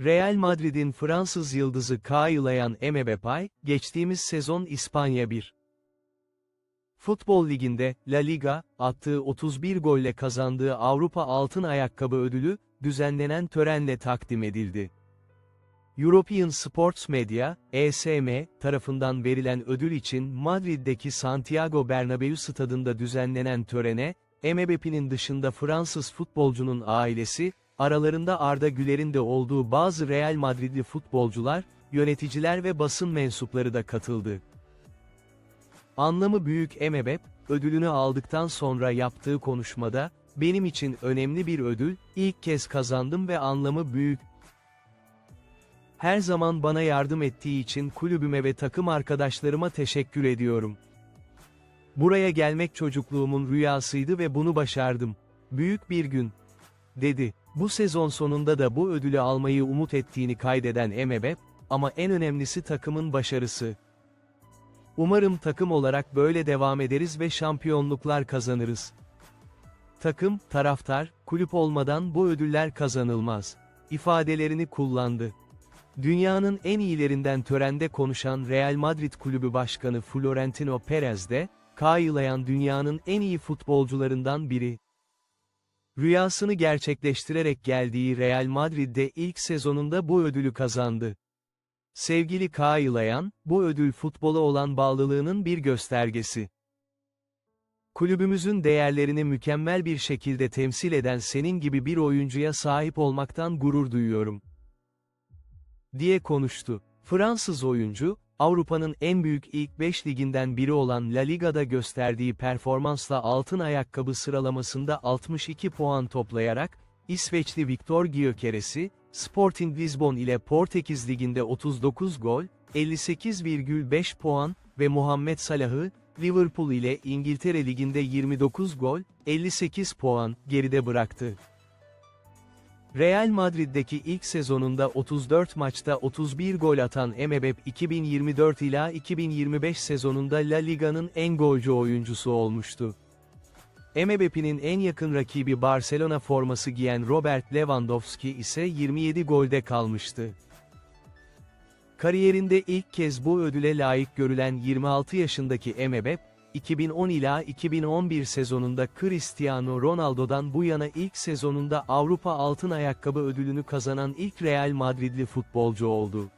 Real Madrid'in Fransız yıldızı Kylian Mbappé, geçtiğimiz sezon İspanya 1. Futbol Ligi'nde, La Liga, attığı 31 golle kazandığı Avrupa Altın Ayakkabı ödülü, düzenlenen törenle takdim edildi. European Sports Media, ESM, tarafından verilen ödül için Madrid'deki Santiago Bernabéu stadında düzenlenen törene, Mbappe'nin dışında Fransız futbolcunun ailesi, aralarında Arda Güler'in de olduğu bazı Real Madridli futbolcular, yöneticiler ve basın mensupları da katıldı. Anlamı büyük Mbappe, ödülünü aldıktan sonra yaptığı konuşmada, benim için önemli bir ödül, ilk kez kazandım ve anlamı büyük. Her zaman bana yardım ettiği için kulübüme ve takım arkadaşlarıma teşekkür ediyorum. Buraya gelmek çocukluğumun rüyasıydı ve bunu başardım. Büyük bir gün. Dedi. Bu sezon sonunda da bu ödülü almayı umut ettiğini kaydeden Mbappe, ama en önemlisi takımın başarısı. Umarım takım olarak böyle devam ederiz ve şampiyonluklar kazanırız. Takım, taraftar, kulüp olmadan bu ödüller kazanılmaz. ifadelerini kullandı. Dünyanın en iyilerinden törende konuşan Real Madrid Kulübü Başkanı Florentino Perez de, Kylian dünyanın en iyi futbolcularından biri. Rüyasını gerçekleştirerek geldiği Real Madrid'de ilk sezonunda bu ödülü kazandı. Sevgili Kylian, bu ödül futbola olan bağlılığının bir göstergesi. Kulübümüzün değerlerini mükemmel bir şekilde temsil eden senin gibi bir oyuncuya sahip olmaktan gurur duyuyorum. diye konuştu. Fransız oyuncu, Avrupa'nın en büyük ilk 5 liginden biri olan La Liga'da gösterdiği performansla altın ayakkabı sıralamasında 62 puan toplayarak, İsveçli Victor Gyökeres'i, Sporting Lisbon ile Portekiz Ligi'nde 39 gol, 58,5 puan ve Muhammed Salah'ı, Liverpool ile İngiltere Ligi'nde 29 gol, 58 puan, geride bıraktı. Real Madrid'deki ilk sezonunda 34 maçta 31 gol atan Mbappe 2024 ila 2025 sezonunda La Liga'nın en golcü oyuncusu olmuştu. Mbappe'nin en yakın rakibi Barcelona forması giyen Robert Lewandowski ise 27 golde kalmıştı. Kariyerinde ilk kez bu ödüle layık görülen 26 yaşındaki Mbappe, 2010 ila 2011 sezonunda Cristiano Ronaldo'dan bu yana ilk sezonunda Avrupa Altın Ayakkabı ödülünü kazanan ilk Real Madridli futbolcu oldu.